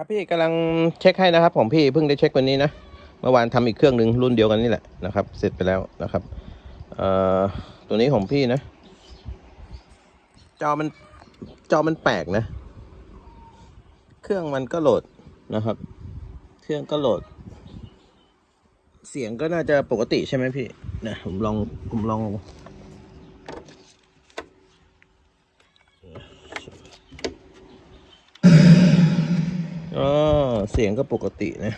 ครับพี่กำลังเช็คให้นะครับ ผมพี่เพิ่งได้เช็ควันนี้นะเมื่อวานทำอีกเครื่องหนึ่งรุ่นเดียวกันนี่แหละนะครับ เสร็จไปแล้วนะครับเอ่อตัวนี้ของพี่นะ จอมันจอมันแปลกนะ เครื่องมันก็โหลดนะครับ เครื่องก็โหลด เสียงก็น่าจะปกติใช่ไหมพี่นะผมลองผมลอง อ๋อเสียงก็ปกตินะ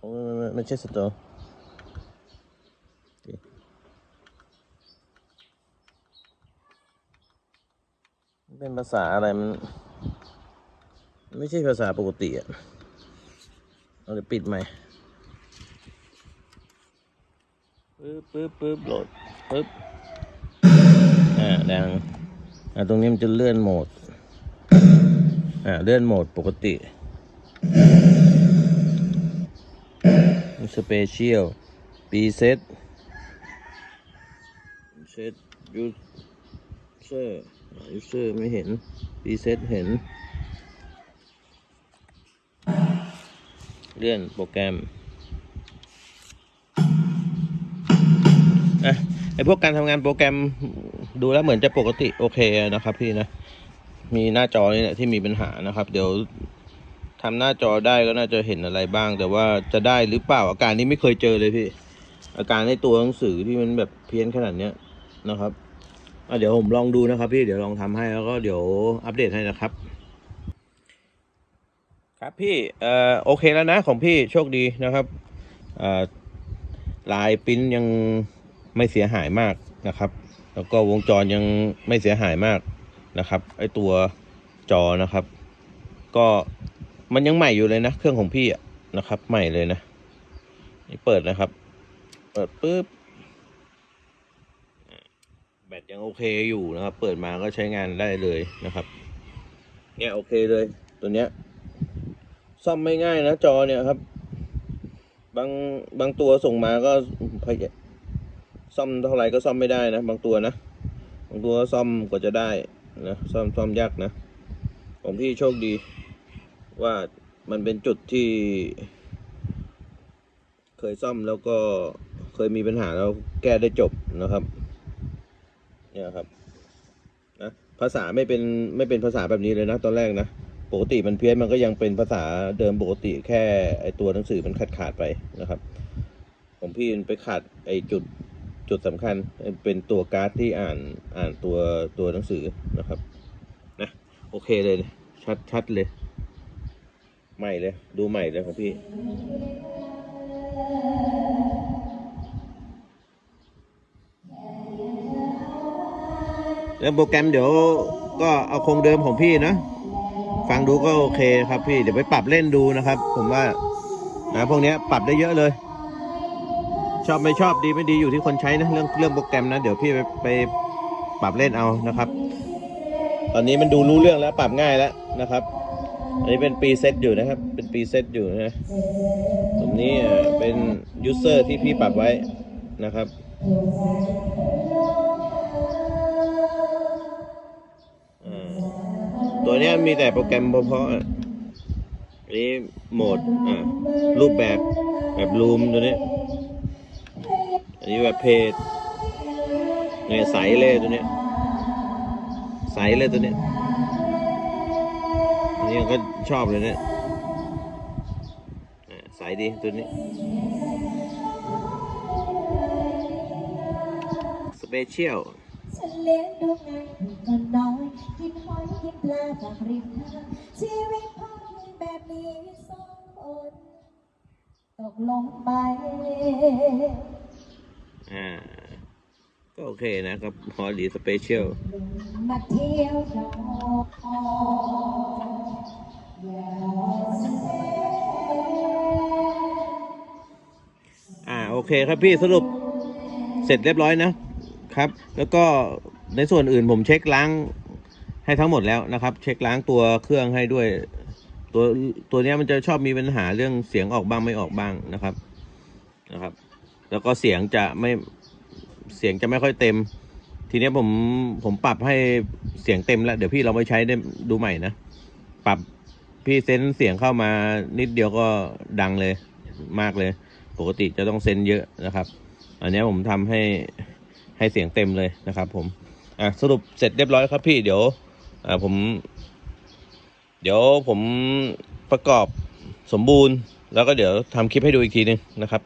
โอ้ไม่ไม่ไม่ใช่สตอเป็นภาษาอะไรมัน ไม่ใช่ภาษาปกติอะเราจะปิดไหมปึ๊บปึ๊บปึ๊บโหลดปึ๊บอ่าดังอ่าตรงนี้มันจะเลื่อนโหมด อ่าเลื่อนโหมดปกติสเปเชียลปีเซตเซตยูเซอร์ยูเซอร์ไม่เห็นปีเซตเห็น เลื่อนโปรแกรมอะไอพวกการทำงานโปรแกรมดูแล้วเหมือนจะปกติ โอเคนะครับพี่นะ มีหน้าจอนี่แหละที่มีปัญหานะครับ เดี๋ยวทำหน้าจอได้ก็น่าจะเห็นอะไรบ้าง แต่ว่าจะได้หรือเปล่าอาการนี้ไม่เคยเจอเลยพี่ อาการในตัวหนังสือที่มันแบบเพี้ยนขนาดเนี้ยนะครับเดี๋ยวผมลองดูนะครับ พี่เดี๋ยวลองทำให้แล้วก็เดี๋ยวอัปเดตให้นะครับ ครับพี่เอ่อโอเคแล้วนะของพี่โชคดีนะครับเอ่อลายปิ้นยังไม่เสียหายมากนะครับ แล้วก็วงจรยังไม่เสียหายมาก นะครับไอตัวจอนะครับ ก็มันยังใหม่อยู่เลยนะ เครื่องของพี่อะนะครับ ใหม่เลยนะนี่เปิดนะครับ เปิดปุ๊บแบตยังโอเคอยู่นะครับ เปิดมาก็ใช้งานได้เลยนะครับ เนี่ยโอเคเลยตัวเนี้ยซ่อมไม่ง่ายนะจอเนี่ยครับ บางบางตัวส่งมาก็พยซ่อมเท่าไหร่ก็ซ่อมไม่ได้นะ บางตัวนะบางตัวซ่อมกว่าจะได้ นะซ่อมซ่อมยากนะ ของพี่โชคดีว่ามันเป็นจุดที่ เคยซ่อมแล้วก็เคยมีปัญหาแล้วแก้ได้จบนะครับ เนี่ยครับนะภาษาไม่เป็นไม่เป็นภาษาแบบนี้เลยนะ ตอนแรกนะปกติมันเพี้ยนมันก็ยังเป็นภาษาเดิมปกติแค่ไอตัวหนังสือมันขาดขาดไปนะครับ ของพี่ไปขาดไอจุด จุดสำคัญเป็นตัวการ์ดที่อ่านอ่านตัวตัวหนังสือนะครับนะโอเคเลยชัดชัดเลย ใหม่เลย ดูใหม่เลยของพี่ แล้วโปรแกรมเดี๋ยวก็เอาคงเดิมของพี่นะ ฟังดูก็โอเคครับพี่ เดี๋ยวไปปรับเล่นดูนะครับ ผมว่านะพวกนี้ปรับได้เยอะเลย ชอบไม่ชอบดีไม่ดีอยู่ที่คนใช้นะเรื่องเรื่องโปรแกรมนะ เดี๋ยวพี่ไปไปปรับเล่นเอานะครับ ตอนนี้มันดูรู้เรื่องแล้วปรับง่ายแล้วนะครับ อันนี้เป็นปีเซตอยู่นะครับ เป็นปีเซตอยู่นะตรงนี้อะเป็นยูเซอร์ที่พี่ปรับไว้นะครับอ่าตัวนี้มีแต่โปรแกรมเพราะๆอะอันนี้โหมดอ่ารูปแบบแบบรูมตัวนี้ อันนี้แบบเพจเนี่ยใสเลยตัวเนี้ยใสเลยตัวเนี้ยอันนี้ก็ชอบเลยเนี่ยอ่าใสดีตัวนี้สเปเชียลฉันเลี้ยงดูไงก็น้อยกินหอยกินปลาจากริมทางชีวิตพ่อมีแบบนี้สองคนตกลงไป อ่าก็โอเคนะครับฮอลลีสเปเชียลมาเที่ยวดอกคออย่าโอเคครับพี่สรุปเสร็จเรียบร้อยนะครับ แล้วก็ในส่วนอื่นผมเช็คล้างให้ทั้งหมดแล้วนะครับ เช็คล้างตัวเครื่องให้ด้วย ตัวตัวนี้มันจะชอบมีปัญหาเรื่องเสียงออกบ้างไม่ออกบ้างนะครับนะครับ แล้วก็เสียงจะไม่เสียงจะไม่ค่อยเต็ม ทีนี้ผมผมปรับให้เสียงเต็มแล้ว เดี๋ยวพี่เราไปใช้ได้ดูใหม่นะ ปรับพี่เซนเสียงเข้ามานิดเดียวก็ดังเลยมากเลย ปกติจะต้องเซนเยอะนะครับ อันนี้ผมทำให้ให้เสียงเต็มเลยนะครับ ผมอะสรุปเสร็จเรียบร้อยครับพี่เดี๋ยวอ่าผม เดี๋ยวผมประกอบสมบูรณ์ แล้วก็เดี๋ยวทำคลิปให้ดูอีกทีหนึงนะครับ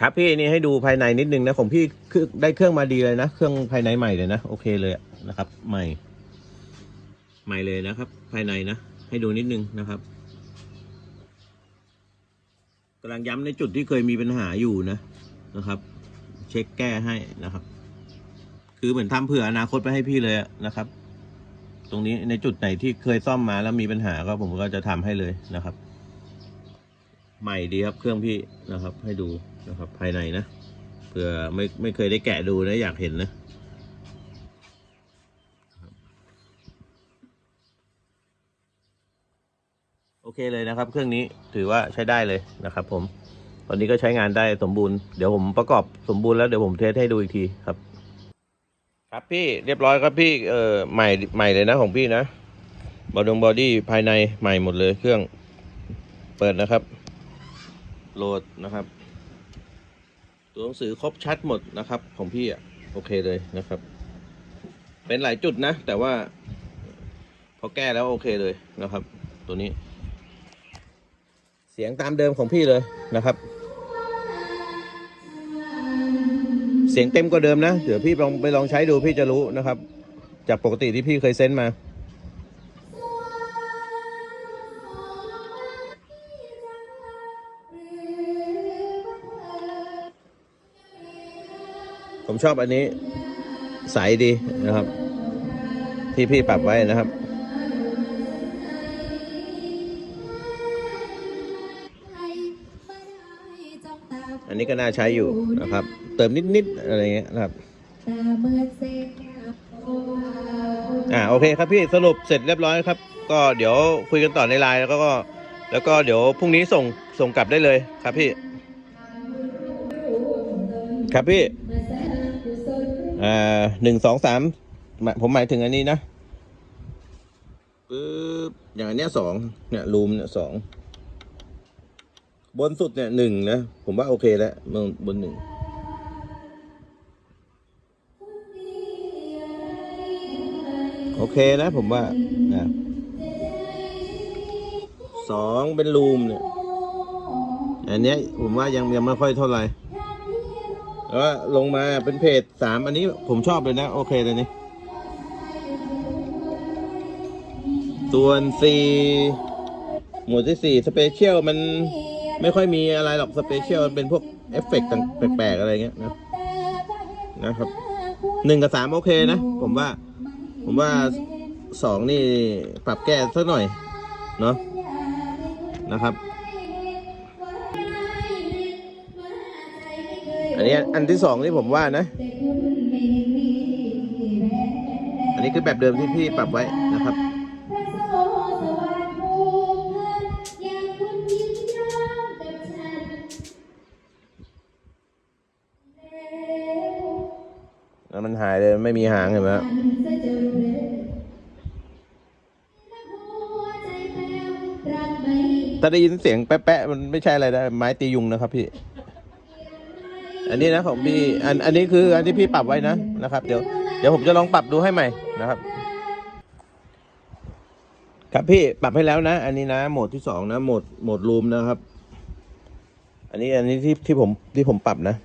ครับพี่นี่ให้ดูภายในนิดนึงนะของพี่คือได้เครื่องมาดีเลยนะ เครื่องภายในใหม่เลยนะ โอเคเลยนะครับ ใหม่ ใหม่เลยนะครับ ภายในนะ ให้ดูนิดนึงนะครับกำลังย้ำในจุดที่เคยมีปัญหาอยู่นะนะครับ เช็คแก้ให้นะครับ คือเหมือนทำเผื่ออนาคตไปให้พี่เลยนะครับ ตรงนี้ในจุดไหนที่เคยซ่อมมาแล้วมีปัญหาก็ผมก็จะทำให้เลยนะครับ ใหม่ดีครับเครื่องพี่นะครับ ให้ดู นะครับ ภายในนะเผื่อไม่ไม่เคยได้แกะดูนะอยากเห็นนะโอเคเลยนะครับ เครื่องนี้ถือว่าใช้ได้เลยนะครับผม ตอนนี้ก็ใช้งานได้สมบูรณ์เดี๋ยวผมประกอบสมบูรณ์แล้วเดี๋ยวผมเทสให้ดูอีกทีครับ ครับพี่เรียบร้อยครับพี่เออใหม่ใหม่เลยนะของพี่นะบอดงบอดี้ภายในใหม่หมดเลยเครื่องเปิดนะครับ โหลดนะครับ ตัวหนังสือครบชัดหมดนะครับ ของพี่อะโอเคเลยนะครับ เป็นหลายจุดนะ แต่ว่า พอแก้แล้วโอเคเลยนะครับ ตัวนี้ เสียงตามเดิมของพี่เลยนะครับ เสียงเต็มกว่าเดิมนะ เดี๋ยวพี่ลองไปลองใช้ดูพี่จะรู้นะครับ จากปกติที่พี่เคยเซนมา ผมชอบอันนี้ ใสดีนะครับ ที่พี่ปรับไว้นะครับ อันนี้ก็น่าใช้อยู่นะครับ เติมนิด ๆ อะไรเงี้ยนะครับอ่าโอเคครับพี่สรุปเสร็จเรียบร้อยครับ ก็เดี๋ยวคุยกันต่อในไลน์แล้วก็ แล้วก็เดี๋ยวพรุ่งนี้ส่งส่งกลับได้เลยครับพี่ ครับพี่ อ่าหนึ่งสองสามผมหมายถึงอันนี้นะปึ๊บอย่างอันเนี้ยสองเนี่ยรูมเนี่ยสองบนสุดเนี่ยหนึ่งนะผมว่าโอเคแล้วบนบนหนึ่งโอเคนะผมว่านะสองเป็นรูมเนี่ยอันเนี้ยผมว่ายังยังไม่ค่อยเท่าไหร่ แล้วก็ลงมาเป็นเพจสามอันนี้ผมชอบเลยนะ โอเคเลยนี่ส่วนสี่หมวดที่สี่สเปเชียลมันไม่ค่อยมีอะไรหรอกสเปเชียลมันเป็นพวกเอฟเฟกต์ต่างแปลกๆอะไรเงี้ยนะนะครับหนึ่งกับสามโอเคนะ ผมว่า ผมว่าสองนี่ปรับแก้สักหน่อย เนาะนะครับ นนี้อันที่สองนี่ผมว่านะ อันนี้คือแบบเดิมที่พี่ปรับไว้นะครับแล้วมันหายเลยไม่มีหางเห็นไหมครับถ้าได้ยินเสียงแป๊ะๆมันไม่ใช่อะไรนะไม้ตียุงนะครับพี่ อันนี้นะของพี่อันอันนี้คืออันที่พี่ปรับไว้นะนะครับ เดี๋ยวเดี๋ยวผมจะลองปรับดูให้ใหม่นะครับ ครับพี่ปรับให้แล้วนะ อันนี้นะโหมดที่สองนะโหมดโหมดรูมนะครับ อันนี้อันนี้ที่ที่ผมที่ผมปรับนะ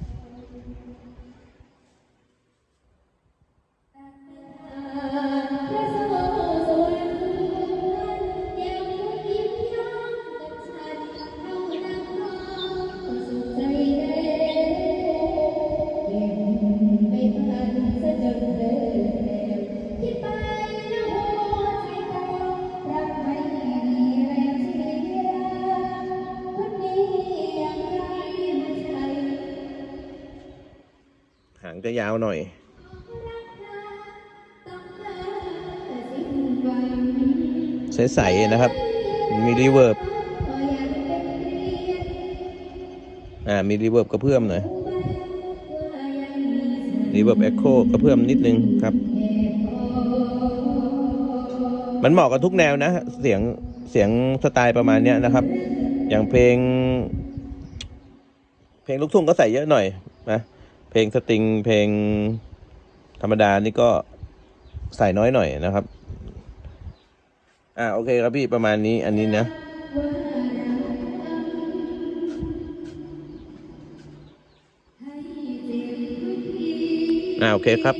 จะยาวหน่อย ใสๆนะครับ มีรีเวิร์บอ่ามีรีเวิร์บกระเพื่อมหน่อยรีเวิร์บเอ็กโคกระเพื่อมนิดนึงครับ มันเหมาะกับทุกแนวนะ เสียงเสียงสไตล์ประมาณเนี้ยนะครับ อย่างเพลง เพลงลูกทุ่งก็ใส่เยอะหน่อยนะ เพลงสตริงเพลงธรรมดานี่ก็ใส่น้อยหน่อยนะครับ อ่าโอเคครับพี่ประมาณนี้อันนี้นะอ่าโอเคครับ